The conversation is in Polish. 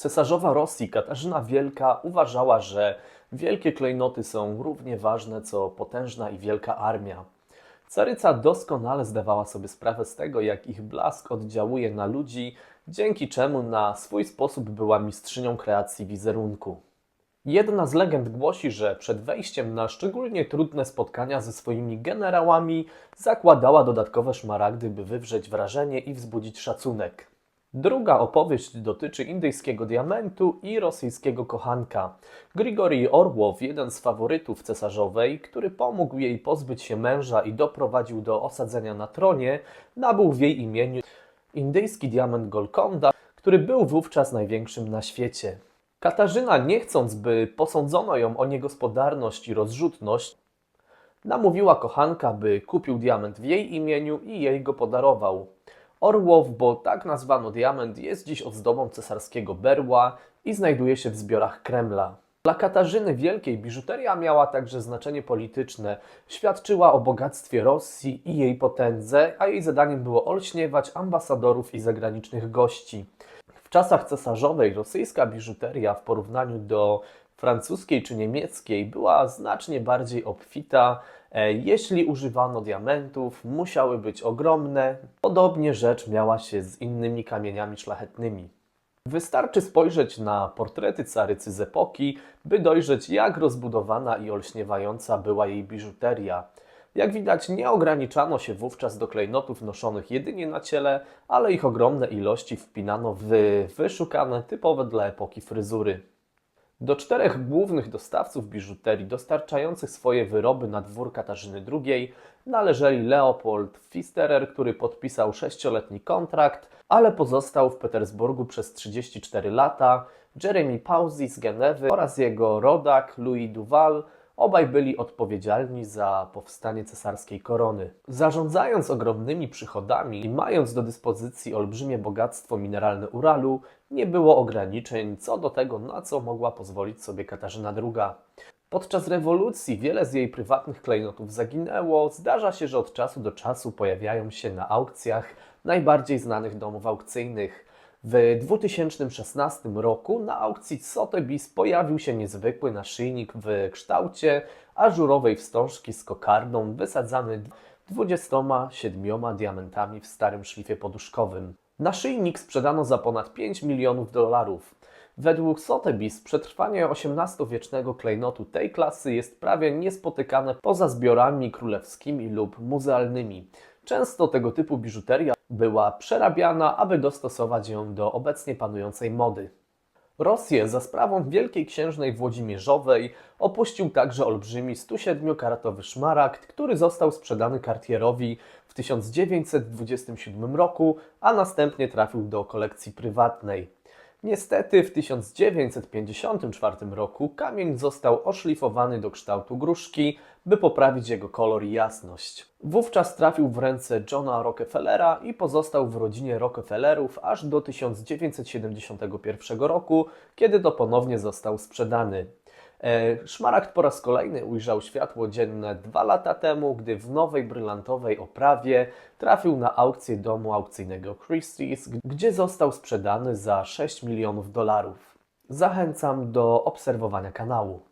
Cesarzowa Rosji Katarzyna Wielka uważała, że wielkie klejnoty są równie ważne co potężna i wielka armia. Caryca doskonale zdawała sobie sprawę z tego, jak ich blask oddziałuje na ludzi, dzięki czemu na swój sposób była mistrzynią kreacji wizerunku. Jedna z legend głosi, że przed wejściem na szczególnie trudne spotkania ze swoimi generałami zakładała dodatkowe szmaragdy, by wywrzeć wrażenie i wzbudzić szacunek. Druga opowieść dotyczy indyjskiego diamentu i rosyjskiego kochanka. Grigorij Orłow, jeden z faworytów cesarzowej, który pomógł jej pozbyć się męża i doprowadził do osadzenia na tronie, nabył w jej imieniu indyjski diament Golkonda, który był wówczas największym na świecie. Katarzyna, nie chcąc, by posądzono ją o niegospodarność i rozrzutność, namówiła kochanka, by kupił diament w jej imieniu i jej go podarował. Orłow, bo tak nazwano diament, jest dziś ozdobą cesarskiego berła i znajduje się w zbiorach Kremla. Dla Katarzyny Wielkiej biżuteria miała także znaczenie polityczne. Świadczyła o bogactwie Rosji i jej potędze, a jej zadaniem było olśniewać ambasadorów i zagranicznych gości. W czasach cesarzowej rosyjska biżuteria w porównaniu do francuskiej czy niemieckiej była znacznie bardziej obfita. E, Jeśli używano diamentów, musiały być ogromne. Podobnie rzecz miała się z innymi kamieniami szlachetnymi. Wystarczy spojrzeć na portrety carycy z epoki, by dojrzeć, jak rozbudowana i olśniewająca była jej biżuteria. Jak widać, nie ograniczano się wówczas do klejnotów noszonych jedynie na ciele, ale ich ogromne ilości wpinano w wyszukane, typowe dla epoki fryzury. Do czterech głównych dostawców biżuterii dostarczających swoje wyroby na dwór Katarzyny II należeli Leopold Pfisterer, który podpisał sześcioletni kontrakt, ale pozostał w Petersburgu przez 34 lata, Jeremy Pawsey z Genewy oraz jego rodak Louis Duval, Obaj byli odpowiedzialni za powstanie cesarskiej korony. Zarządzając ogromnymi przychodami i mając do dyspozycji olbrzymie bogactwo mineralne Uralu, nie było ograniczeń co do tego, na co mogła pozwolić sobie Katarzyna II. Podczas rewolucji wiele z jej prywatnych klejnotów zaginęło. Zdarza się, że od czasu do czasu pojawiają się na aukcjach najbardziej znanych domów aukcyjnych. W 2016 roku na aukcji Sotheby's pojawił się niezwykły naszyjnik w kształcie ażurowej wstążki z kokardą wysadzany 27 diamentami w starym szlifie poduszkowym. Naszyjnik sprzedano za ponad 5 milionów dolarów. Według Sotheby's przetrwanie XVIII-wiecznego klejnotu tej klasy jest prawie niespotykane poza zbiorami królewskimi lub muzealnymi. Często tego typu biżuteria była przerabiana, aby dostosować ją do obecnie panującej mody. Rosję za sprawą wielkiej księżnej Włodzimierzowej opuścił także olbrzymi 107-karatowy szmaragd, który został sprzedany Cartierowi w 1927 roku, a następnie trafił do kolekcji prywatnej. Niestety w 1954 roku kamień został oszlifowany do kształtu gruszki, by poprawić jego kolor i jasność. Wówczas trafił w ręce Johna Rockefellera i pozostał w rodzinie Rockefellerów aż do 1971 roku, kiedy to ponownie został sprzedany. E, Szmaragd po raz kolejny ujrzał światło dzienne dwa lata temu, gdy w nowej brylantowej oprawie trafił na aukcję domu aukcyjnego Christie's, gdzie został sprzedany za 6 milionów dolarów. Zachęcam do obserwowania kanału.